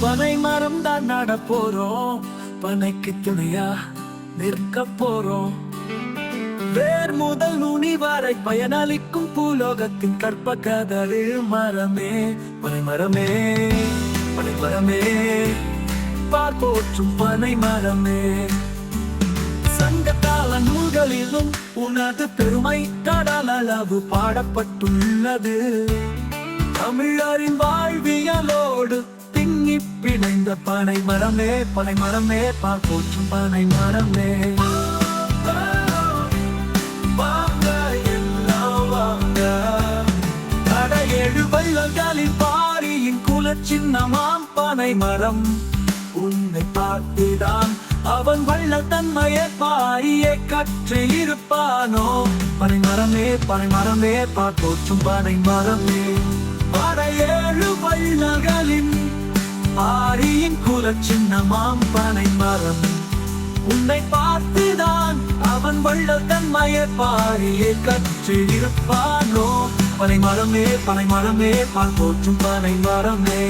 பனை மரம் தான் நட போறோம். பனைக்கு துணையா நிற்க போறோம். வேர் முதல் நுனி வரை பயனளிக்கும் பூலோகத்தின் கற்ப கதறு மரமே. பனை மரமே பனை மரமே. பார்ப்போற்றும் பனை மரமே. சங்கத்தால நூல்களிலும் உனது பெருமை கடல் அளவு பாடப்பட்டுள்ளது. தமிழரின் பிணைந்த பனை மரமே பனை மரமே பார் போற்றும் பனை மரமே. பாரியின் குல சின்னமாம் பனை மரம். உன்னை பார்த்துதான் அவன் வள்ள தன்மையை பாரியை கற்று இருப்பானோ. பனை மரமே பனை மரமே பார்ப்போற்றும் பனை மரமே. படையேழு வள்ளல்களின் ஆரியின் குல சின்னமாம் பனை மரம். உன்னை பார்த்துதான் அவன் வள்ளல் தன்மையை பாரியை கற்றிருப்பானோ பனை மரமே பனை மரமே பால் போற்றும் பனை மரமே.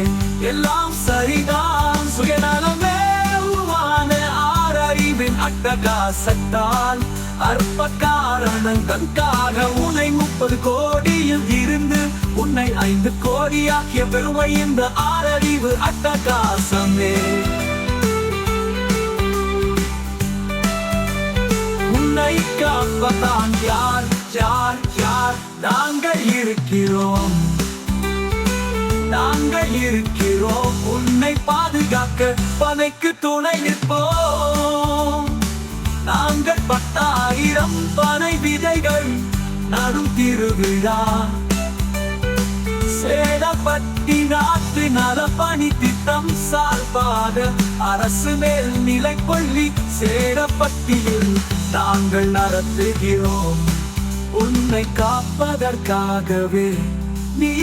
எல்லாம் சரிதான் சுயநலமே உருவான ஆறறிவின் அட்டகாசத்தால் அற்ப காரணங்களுக்காக உனை முப்பது கோடியில் இருந்து உன்னை ஐந்து கோடியாக்கிய பெருமை இந்த ஆரறிவு அட்டகாசமே. உன்னை காப்பதான் யார் யார் யார்? நாங்கள் இருக்கிறோம். நாங்கள் இருக்கிறோம். உன்னை பாதுகாக்க பனைக்கு துணை நிற்போம். விழா. திருவிழா நாட்டு நலப்பணி திட்டம் சார்பாக அரசு மேல் நிலை கொள்ளி சேடப்பட்டியில் நாங்கள் நடத்துகிறோம். உன்னை காப்பதற்காகவே நீ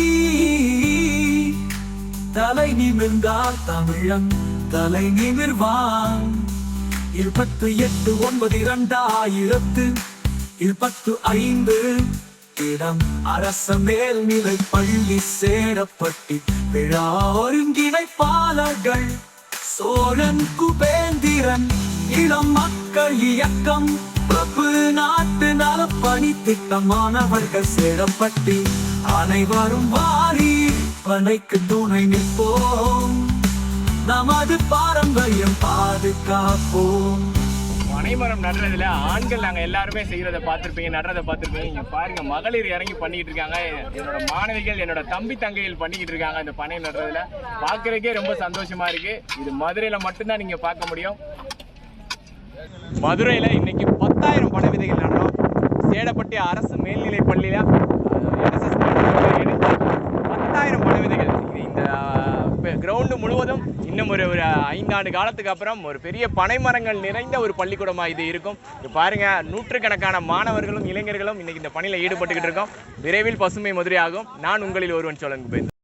தலை நிமிர்ந்தார் தமிழன் தலை நிமிர்வான். இருபத்து எட்டு ஒன்பது இரண்டாயிரத்து இருபத்து ஐந்து. இடம் அரச மேல்நிலை பள்ளி சேரப்பட்டி விழா ஒருங்கிணைப்பாளர்கள் சோழன் குபேந்திரன் இளம் மக்கள் இயக்கம் பிரபு நாட்டு நலப்பணி திட்டமானவர்கள் சேரப்பட்டி அனைவரும் வாரி பனைக்கு துணை நிற்போம். நமது பாரம்பரியம் பாதுகாப்போம். பனைமரம் நடுறதுல ஆண்கள் நாங்க எல்லாருமே செய்கிறத பார்த்திருப்பீங்க நடுறதை பார்த்திருப்பீங்க. இங்க பாருங்க மகளிர் இறங்கி பண்ணிக்கிட்டு இருக்காங்க. என்னோட மாணவிகள் என்னோட தம்பி தங்கைகள் பண்ணிக்கிட்டு இருக்காங்க இந்த பனை நடுறதுல. பார்க்கறதுக்கே ரொம்ப சந்தோஷமா இருக்கு. இது மதுரையில மட்டும்தான் நீங்க பார்க்க முடியும். மதுரையில இன்னைக்கு பத்தாயிரம் பனை விதைகள் நடுறோம். சேடப்பட்டி அரசு மேல்நிலை பள்ளியில என்எஸ்எஸ் எடுத்து பத்தாயிரம் பனை விதைகள் இது இந்த கிரவுண்டு முழுவதும் இன்னும் ஒரு ஒரு ஐந்தாண்டு காலத்துக்கு அப்புறம் ஒரு பெரிய பனை மரங்கள் நிறைந்த ஒரு பள்ளிக்கூடமாக இது இருக்கும். இது பாருங்கள் நூற்றுக்கணக்கான மாணவர்களும் இளைஞர்களும் இன்றைக்கி இந்த பணியில் ஈடுபட்டுக்கிட்டு இருக்கோம். விரைவில் பசுமை மதுரையாகும். நான் உங்களில் ஒருவன் சோழன் குபேந்த்